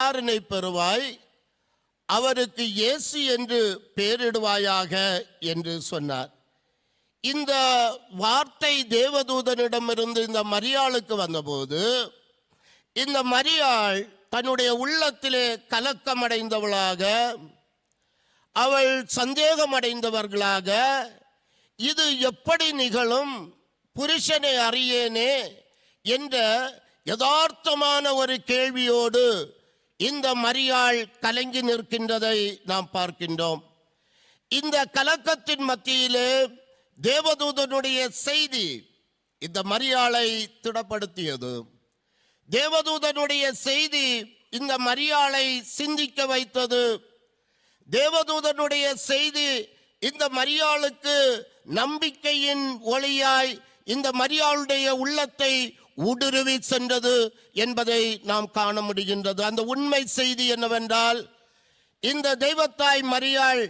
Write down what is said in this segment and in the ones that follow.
யாரினை பெறுவாய்? அவருக்கு இயேசு என்று பெயரிடுவாயாக என்று சொன்னார். இந்த வார்த்தை தேவதூதனிடமிருந்து இந்த மரியாளுக்கு வந்தபோது இந்த மரியாள் தன்னுடைய உள்ளத்திலே கலக்கமடைந்தவளாக அவள் சந்தேகமடைந்தவர்களாக இது எப்படி நிகழும்? புருஷனை அறியேனே என்ற யதார்த்தமான ஒரு கேள்வியோடு இந்த மரியாள் கலங்கி நிற்கின்றதை நாம் பார்க்கின்றோம். இந்த கலக்கத்தின் மத்தியிலே தேவதூதனுடைய செய்தி இந்த மரியாளை திடப்படுத்தியது. தேவதூதனுடைய செய்தி இந்த மரியாளை சிந்திக்க வைத்தது. தேவதூதனுடைய செய்தி இந்த மரியாளுக்கு நம்பிக்கையின் ஒளியாய் இந்த மரியாளுடைய உள்ளத்தை ஊடுருவி சென்றது என்பதை நாம் காண முடிகின்றது. அந்த உண்மை செய்தி என்னவென்றால் இந்த தெய்வத்தாய் மரியாள்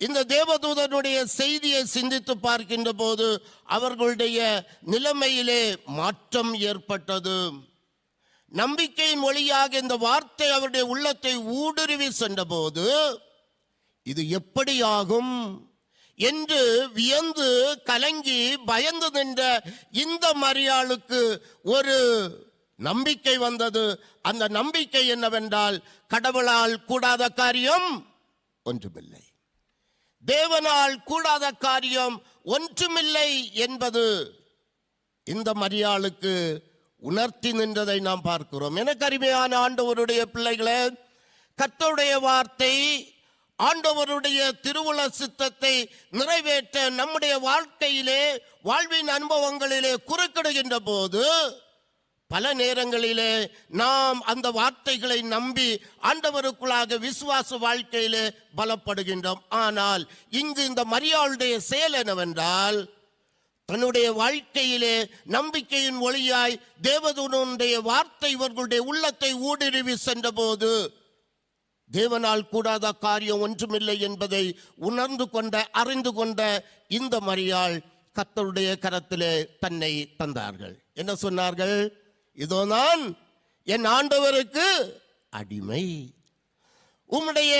இந்த தேவதூதனுடைய செய்தியை சிந்தித்து பார்க்கின்ற போது அவர்களுடைய நிலைமையிலே மாற்றம் ஏற்பட்டது. நம்பிக்கையின் மொழியாக இந்த வார்த்தை அவருடைய உள்ளத்தை ஊடுருவி சென்றபோது இது எப்படியாகும்? என்று வியந்து கலங்கி பயந்து நின்ற இந்த மரியாளுக்கு ஒரு நம்பிக்கை வந்தது. அந்த நம்பிக்கை என்னவென்றால் கடவுளால் கூடாத காரியம் ஒன்றுமில்லை. தேவனால் கூடாத காரியம் ஒன்றுமில்லை என்பது இந்த மரியாளுக்கு உணர்த்தி நின்றதை நாம் பார்க்கிறோம். எனக்கு அருமையான ஆண்டவருடைய பிள்ளைகளே கத்தருடைய வார்த்தை ஆண்டவருடைய திருவுள சித்தத்தை நிறைவேற்ற நம்முடைய வாழ்க்கையிலே வாழ்வின் அனுபவங்களிலே குறுக்கிடுகின்ற போது பல நேரங்களிலே நாம் அந்த வார்த்தைகளை நம்பி ஆண்டவருக்குள்ளாக விசுவாச வாழ்க்கையிலே பலப்படுகின்றோம். ஆனால் இங்கு இந்த மரியாளுடைய செயல் என்னவென்றால் தன்னுடைய வாழ்க்கையிலே நம்பிக்கையின் ஒளியாய் தேவதூனுடைய வார்த்தை இவர்களுடைய உள்ளத்தை ஊடுருவி சென்றபோது தேவனால் கூடாத காரியம் ஒன்றுமில்லை என்பதை உணர்ந்து கொண்ட அறிந்து கொண்ட இந்த மரியாள் கத்தருடைய கரத்திலே தன்னை தந்தார்கள். என்ன சொன்னார்கள்? இதோ நான் என் ஆண்டவருக்கு அடிமை. உம்முடைய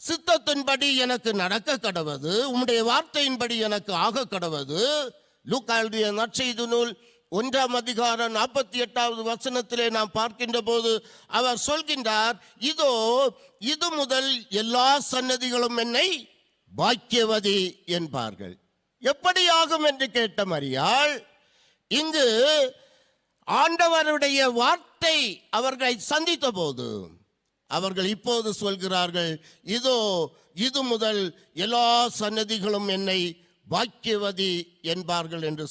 சித்தத்தின்படி எனக்கு நடக்க கடவது உம்முடைய வார்த்தையின்படி எனக்கு ஆக கடவது. லூக்காளுடைய நற்செய்து நூல் ஒன்றாம் அதிகாரம் நாற்பத்தி எட்டாவது வசனத்திலே நாம் பார்க்கின்ற போது அவர் சொல்கின்றார் இதோ இது முதல் எல்லா சன்னதிகளும் என்னை பாக்கியவதி என்பார்கள். எப்படியாகும்? என்று கேட்ட மரியாள் இங்கு ஆண்டவருடைய வார்த்தை அவர்களை சந்தித்த போது அவர்கள் இப்போது சொல்கிறார்கள் இதோ இது முதல் எல்லா சன்னதிகளும் என்னை பாக்கியவதி என்பார்கள் என்று